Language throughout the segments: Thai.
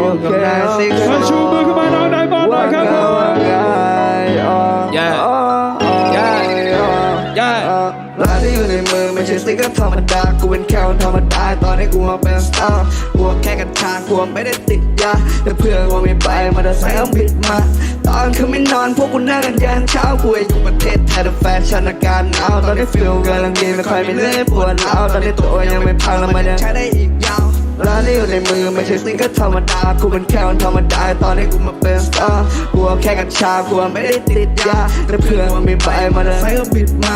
อยู่กับนายสิมาชูมือขึ้นมาน้องไดมอนด์หน่อยครับผมย่าย่าย่าร้านที่อยู่ในมือไม่ใช่สิ่งธรรมดา กูเป็นแค่คนธรรมดา ตอนนี้กูมาเป็นสตาร์กูแค่กันทางกูไม่ได้ติดยาแต่เพื่อนกูไม่ไปมาแต่ใส่เอาผิดมาตอนคืนไม่นอนพวกกูนั่งกันยันเช้ากูอยู่ประเทศไทยแต่แฟชั่นอาการหนาวตอนนี้ฟิลกำลังดีไม่ค่อยมีเรื่องให้ปวดร้าวตอนนี้ตัวยังไม่พังแล้วมันยังใช้ได้อีกยาว ร้านที่อยู่ในมือไม่ใช่สิ่งก็ธรรมดากูเป็นแค่คนธรรมดาตอนนี้กูมาเป็นสตาร์กูแค่กัญชากูไม่ได้ติดยาแต่เพื่อนมันมีใบมาเลยใส่ก็บิดมา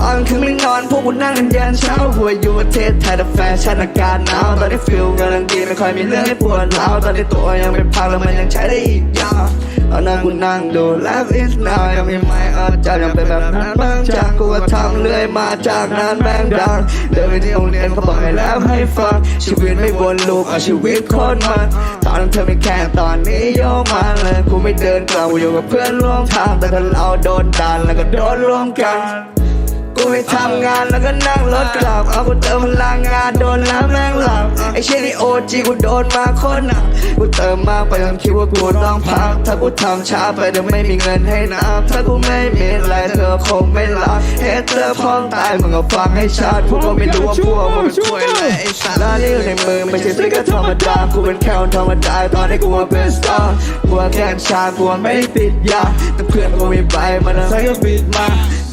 ตอนคืนไม่นอนพวกกูนั่งกันยันเช้าหัวอยู่ประเทศไทยแต่แฟชั่นอากาศหนาวตอนนี้ฟิลกำลังดีไม่ค่อยมีเรื่องให้ปวดร้าวตอนนี้ตัวยังไม่พังแล้วมันยังใช้ได้อีกยาว ตอนนั้นกูนั่งดู Life is now ยังมีไม่อาจจะยังเป็นแบบนั้นบ้างจากกูก็ทำเรื่อยมาจากนั้นแบงดัง เดินไปที่โรงเรียนเขาบอกให้แล้วให้ฟัง ชีวิตไม่วนลูปเอาชีวิตคนมันตอนนั้นเธอไม่แค่ตอนนี้โยมมาเลยกูไม่เดินกลับกูอยู่กับเพื่อนร่วมทางแต่ถ้าเราโดนดันแล้วก็โดนร่วมกัน กูไปทำงานแล้วก็นั่งรถกลับ เอากูเติมพลังงานโดนแล้วแม่งหลับไอเช่นนี่โอจีกูโดนมาโคนหนักกูเติมมากไปจนคิดว่ากูต้องพัก ถ้ากูทำช้าไปเดี๋ยวไม่มีเงินให้นับถ้ากูไม่มีอะไรเธอคงไม่รักเฮเตอร์พร้อมตายมึงก็ฟังให้ชัดพวกก็ไม่รู้ว่าพวกมึงเป็นช่วยเลยไอสัตว์แล้วนี่ในมือไม่ใช่สิ่งก็ธรรมดากูเป็นแค่คนธรรมดาตอนนี้กูมาเป็นสตาร์กูแค่ชากูไม่ได้ติดยาแต่เพื่อนกูมีไปมันใส่ก็บิดมา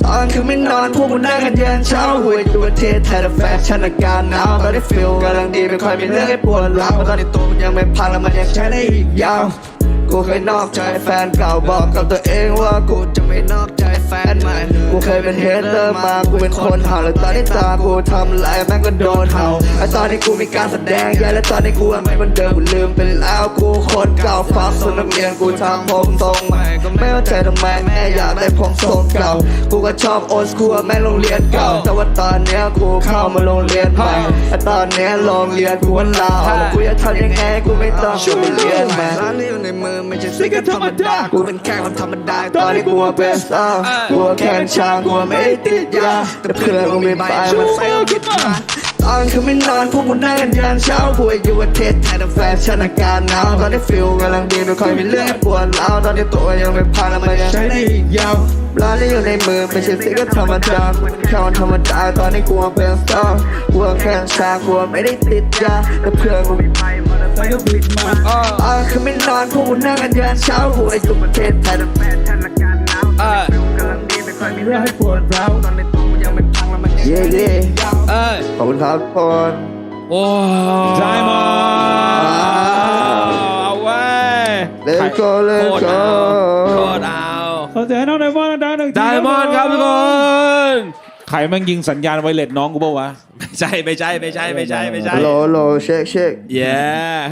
ตอนคืนไม่นอนพวกกูนั่งกันยันเช้าหวอยู่ประเทศไทยแต่แฟชั่นอากาศหนาวตอนนี้ฟิลกำลังดีไม่ค่อยมีเรื่องให้ปวดร้าวตอนนี้ตัวมันยังไม่พังแล้วมันยังใช้ได้อีกยาว กูเคยนอกใจแฟนเก่าบอกกับตัวเองว่ากูจะไม่นอกใจแฟนใหม่กูเคยเป็นเฮเตอร์มากูเป็นคนเห่าแล้วตอนนี้ตากูทำอะไรแม่งก็โดนเห่าไอ้ตอนนี้กูมีการแสดงแย่และตอนนี้กูไม่เหมือนเดิมกูลืมไปแล้วกูคนเก่าฟักส่วนนักเรียนกูทำผมทรงใหม่ก็ไม่เข้าใจทำไมแม่อยากได้ผมทรงเก่ากูก็ชอบโอสคูลแม่โรงเรียนเก่าแต่ว่าตอนเนี้ยกูเข้ามาโรงเรียนใหม่แต่ตอนเนี้ยโรงเรียนกูว่าลาออกกูจะทำยังไงกูไม่ต้องไปเรียนใหม่ร้านนี้อยู่ในมือไม่ใช่สิ่งธรรมดา กูเป็นแค่คนธรรมดา ตอนนี้กูว่าเป็นสตาร์กูว่าแค่ชางกูว่าไม่ได้ติดยา แต่เพื่อนกูมีใบมันใส่เอาคิดมาตอนคืนไม่นอนพวกกูนั่งกันยันเช้าหัวอยู่ประเทศไทยแต่แฟชั่นอากาศหนาวตอนนี้ฟิลกำลังดีไม่ค่อยมีเรื่องให้ปวดร้าวตอนนี้ตัวยังไม่พังแล้วมันยังใช้ได้อีกยาว ร้านนี้อยู่ในมือไม่ใช่สิ่งก็ธรรมดากูเป็นแค่คนธรรมดาตอนนี้กูว่าเป็นสตาร์กูว่าแค่ชางกูว่าไม่ได้ติดยาแต่เพื่อนกูมีใบมันใส่ก็บิดมาตอนคืนไม่นอนพวกกูนั่งกันยันเช้าหัวอยู่ประเทศไทยแต่แฟชั่นอากาศหนาวตอนนี้ฟิลกำลังดีไม่ค่อยมีเรื่องให้ปวดร้าวตอนนี้ตัวยังไม่พังแล้วมันยังใช้ได้อีกยาวเอ้ยขอบคุณครับทุกคนโอ้ไดมอนด์เอาไว้เลโก้เลโคตรโก้เอาโคตรเอา ขอเสียงให้น้องไดมอนด์ดังๆหนึ่งทีไดมอนด์ครับทุกคน ใครแม่งยิงสัญญาณไวเลสน้องกูเปล่าวะ ไม่ใช่ไม่ใช่ไม่ใช่ไม่ใช่ไม่ใช่ โลโลเช็คเช็ค yeah